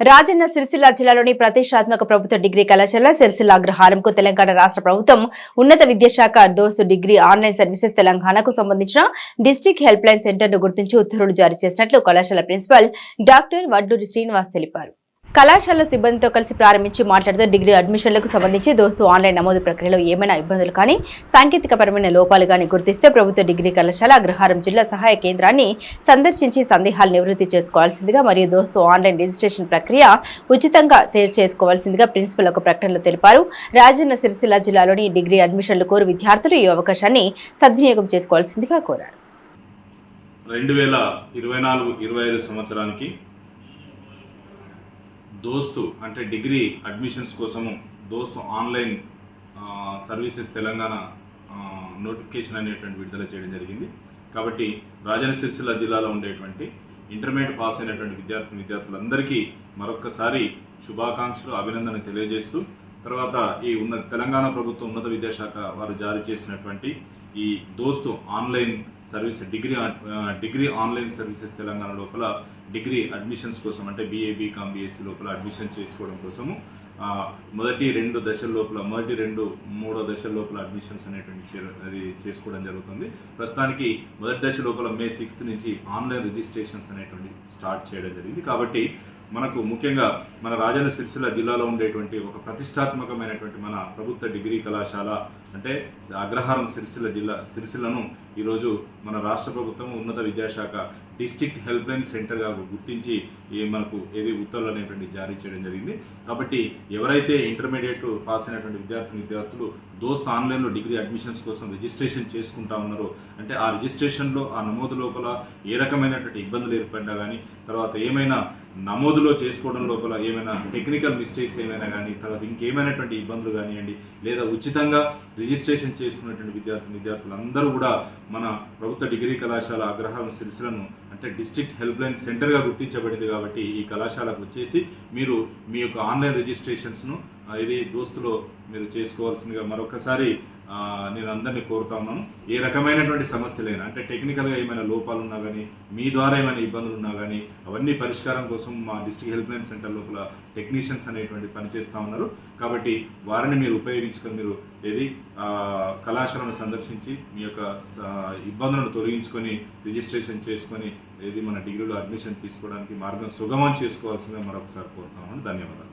రాజన్న సిరిసిల్ల జిల్లాలోని ప్రతిష్టాత్మక ప్రభుత్వ డిగ్రీ కళాశాల సిరిసిల్ల అగ్రహారంకు తెలంగాణ రాష్ట్ర ప్రభుత్వం ఉన్నత విద్యాశాఖ దోస్తు డిగ్రీ ఆన్లైన్ సర్వీసెస్ తెలంగాణకు సంబంధించిన డిస్టిక్ హెల్ప్ లైన్ సెంటర్ను గుర్తించి ఉత్తర్వులు జారీ చేసినట్లు కళాశాల ప్రిన్సిపల్ డాక్టర్ వడ్డూరి శ్రీనివాస్ తెలిపారు. కళాశాల సిబ్బందితో కలిసి ప్రారంభించి మాట్లాడుతూ డిగ్రీ అడ్మిషన్లకు సంబంధించి దోస్తు ఆన్లైన్ నమోదు ప్రక్రియలో ఏమైనా ఇబ్బందులు కానీ సాంకేతికపరమైన లోపాలు కానీ గుర్తిస్తే ప్రభుత్వ డిగ్రీ కళాశాల అగ్రహారం జిల్లా సహాయ కేంద్రాన్ని సందర్శించి సందేహాలు నివృత్తి చేసుకోవాల్సిందిగా మరియు దోస్తు ఆన్లైన్ రిజిస్ట్రేషన్ ప్రక్రియ ఉచితంగా చేసుకోవాల్సిందిగా ప్రిన్సిపల్ ఒక ప్రకటనలో తెలిపారు. రాజన్న సిరిసిల్ల జిల్లాలోని డిగ్రీ అడ్మిషన్లు కోరు విద్యార్థులు ఈ అవకాశాన్ని సద్వినియోగం చేసుకోవాల్సిందిగా కోరారు. రెండు వేల ఇరవై నాలుగు ఇరవై ఐదు సంవత్సరానికి దోస్తు అంటే డిగ్రీ అడ్మిషన్స్ కోసము దోస్తు ఆన్లైన్ సర్వీసెస్ తెలంగాణ నోటిఫికేషన్ అనేటువంటి విడుదల చేయడం జరిగింది. కాబట్టి రాజన్న సిరిసిల్ల జిల్లాలో ఉండేటువంటి ఇంటర్మీడియట్ పాస్ అయినటువంటి విద్యార్థి విద్యార్థులందరికీ మరొక్కసారి శుభాకాంక్షలు అభినందన తెలియజేస్తూ తర్వాత ఈ ఉన్న తెలంగాణ ప్రభుత్వం ఉన్నత విద్యాశాఖ వారు జారీ చేసినటువంటి ఈ DOST online service degree degree online services Telangana లోపల డిగ్రీ అడ్మిషన్స్ కోసం అంటే బీఏ బీకామ్ బీఎస్సీ లోపల అడ్మిషన్ చేసుకోవడం కోసము మొదటి రెండు దశల లోపల మొదటి రెండు మూడో దశల లోపల అడ్మిషన్స్ అనేటువంటి చే- అది చేసుకోవడం జరుగుతుంది. ప్రస్తుతానికి మొదటి దశ లోపల మే సిక్స్త్ నుంచి ఆన్లైన్ రిజిస్ట్రేషన్స్ అనేటువంటి స్టార్ట్ చేయడం జరిగింది. కాబట్టి మనకు ముఖ్యంగా మన రాజన్న సిరిసిల్ల జిల్లాలో ఉండేటువంటి ఒక ప్రతిష్టాత్మకమైనటువంటి మన ప్రభుత్వ డిగ్రీ కళాశాల అంటే అగ్రహారం సిరిసిల్ల జిల్లా సిరిసిల్లను ఈరోజు మన రాష్ట్ర ప్రభుత్వం ఉన్నత విద్యాశాఖ డిస్టిక్ హెల్ప్ లైన్ సెంటర్గా గుర్తించి ఏ మనకు ఏది ఉత్తర్వులు అనేటువంటి జారీ చేయడం జరిగింది. కాబట్టి ఎవరైతే ఇంటర్మీడియట్ పాస్ అయినటువంటి విద్యార్థి విద్యార్థులు దోస్త్ ఆన్లైన్లో డిగ్రీ అడ్మిషన్స్ కోసం రిజిస్ట్రేషన్ చేసుకుంటా ఉన్నారో అంటే ఆ రిజిస్ట్రేషన్లో ఆ నమోదు లోపల ఏ రకమైనటువంటి ఇబ్బందులు ఏర్పడినా కానీ తర్వాత ఏమైనా నమోదులో చేసుకోవడం లోపల ఏమైనా టెక్నికల్ మిస్టేక్స్ ఏమైనా కానీ తర్వాత ఇంకేమైనటువంటి ఇబ్బందులు కానివ్వండి లేదా ఉచితంగా రిజిస్ట్రేషన్ చేసుకున్నటువంటి విద్యార్థి విద్యార్థులందరూ కూడా మన ప్రభుత్వ డిగ్రీ కళాశాల అగ్రహారం సిరిసిలను అంటే డిస్ట్రిక్ట్ హెల్ప్ లైన్ సెంటర్గా గుర్తించబడింది కాబట్టి ఈ కళాశాలకు వచ్చేసి మీరు మీ యొక్క ఆన్లైన్ రిజిస్ట్రేషన్స్ను ఇది దోస్తులో మీరు చేసుకోవాల్సిందిగా మరొకసారి నేను అందరినీ కోరుతా ఉన్నాను. ఏ రకమైనటువంటి సమస్యలైనా అంటే టెక్నికల్గా ఏమైనా లోపాలు ఉన్నా కానీ మీ ద్వారా ఏమైనా ఇబ్బందులు ఉన్నా కానీ అవన్నీ పరిష్కారం కోసం మా డిస్ట్రిక్ట్ హెల్ప్ లైన్ సెంటర్ లోపల టెక్నీషియన్స్ అనేటువంటి పనిచేస్తూ ఉన్నారు. కాబట్టి వారిని మీరు ఉపయోగించుకొని మీరు ఏది కళాశాలను సందర్శించి మీ యొక్క స- ఇబ్బందులను తొలగించుకొని రిజిస్ట్రేషన్ చేసుకొని ఏది మన డిగ్రీలో అడ్మిషన్ తీసుకోవడానికి మార్గం సుగమం చేసుకోవాల్సిందే మరొకసారి కోరుతామని ధన్యవాదాలు.